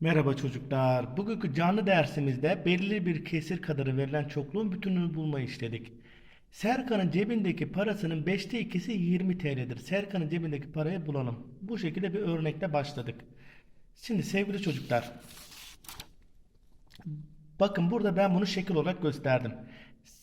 Merhaba çocuklar. Bugünkü canlı dersimizde belirli bir kesir kadarı verilen çokluğun bütününü bulmayı işledik. Serkan'ın cebindeki parasının 5'te 2'si 20 TL'dir. Serkan'ın cebindeki parayı bulalım. Bu şekilde bir örnekle başladık. Şimdi sevgili çocuklar. Bakın burada ben bunu şekil olarak gösterdim.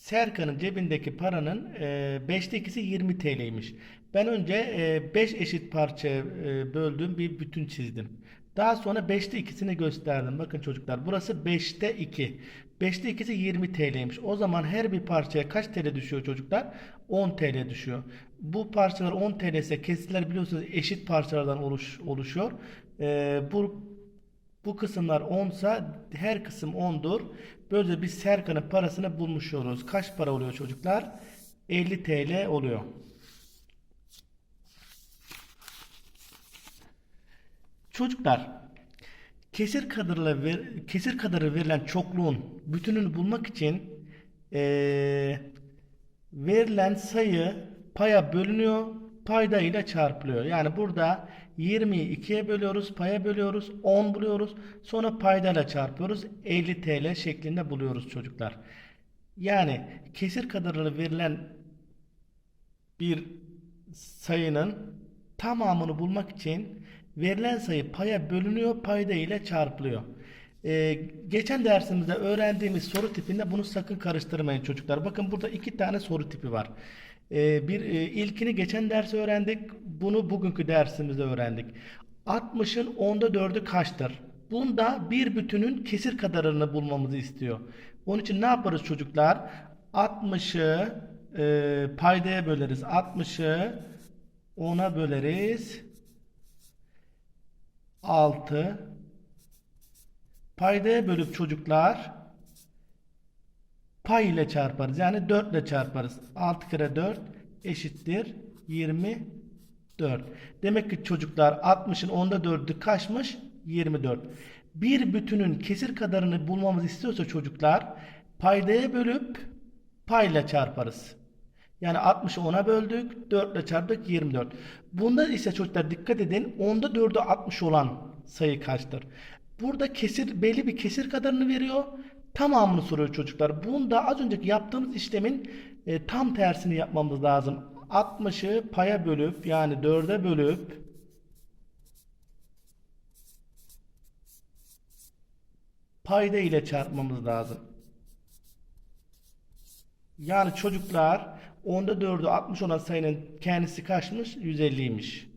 Serkan'ın cebindeki paranın e, 5'te 2'si 20 TL'ymiş. Ben önce 5 eşit parçaya e, böldüğüm bir bütün çizdim. Daha sonra 5'te 2'sini gösterdim. Bakın çocuklar burası 5'te 2. 5'te 2'si 20 TL'ymiş. O zaman her bir parçaya kaç TL düşüyor çocuklar? 10 TL düşüyor. Bu parçalar 10 TL ise kesitler biliyorsunuz eşit parçalardan oluş, oluşuyor. E, bu bu kısımlar 10 sa her kısım 10'dur. Böylece biz Serkan'ın parasını bulmuş oluruz. Kaç para oluyor çocuklar? 50 TL oluyor. Çocuklar kesir kadarıyla ver, kesir kadarı verilen çokluğun bütününü bulmak için eee, verilen sayı paya bölünüyor, payda ile çarpılıyor. Yani burada 20'yi 2'ye bölüyoruz, paya bölüyoruz, 10 buluyoruz. Sonra paydayla çarpıyoruz. 50 TL şeklinde buluyoruz çocuklar. Yani kesir kadarıyla verilen bir sayının tamamını bulmak için verilen sayı paya bölünüyor, payda ile çarpılıyor. Ee, geçen dersimizde öğrendiğimiz soru tipinde bunu sakın karıştırmayın çocuklar. Bakın burada iki tane soru tipi var. Ee, bir e, ilkini geçen ders öğrendik. Bunu bugünkü dersimizde öğrendik. 60'ın onda 4'ü kaçtır? Bunda bir bütünün kesir kadarını bulmamızı istiyor. Onun için ne yaparız çocuklar? 60'ı e, paydaya böleriz. 60'ı 10'a böleriz. 6 paydaya bölüp çocuklar pay ile çarparız. Yani 4 ile çarparız. 6 kere 4 eşittir 24. Demek ki çocuklar 60'ın onda 4'ü kaçmış? 24. Bir bütünün kesir kadarını bulmamızı istiyorsa çocuklar paydaya bölüp payla çarparız. Yani 60'ı 10'a böldük. 4 ile çarptık 24. Bunda ise çocuklar dikkat edin. 10'da 4'ü 60 olan sayı kaçtır? Burada kesir belli bir kesir kadarını veriyor. Tamamını soruyor çocuklar. Bunda az önceki yaptığımız işlemin e, tam tersini yapmamız lazım. 60'ı paya bölüp yani 4'e bölüp payda ile çarpmamız lazım. Yani çocuklar onda 4'ü 60 olan sayının kendisi kaçmış? 150'ymiş.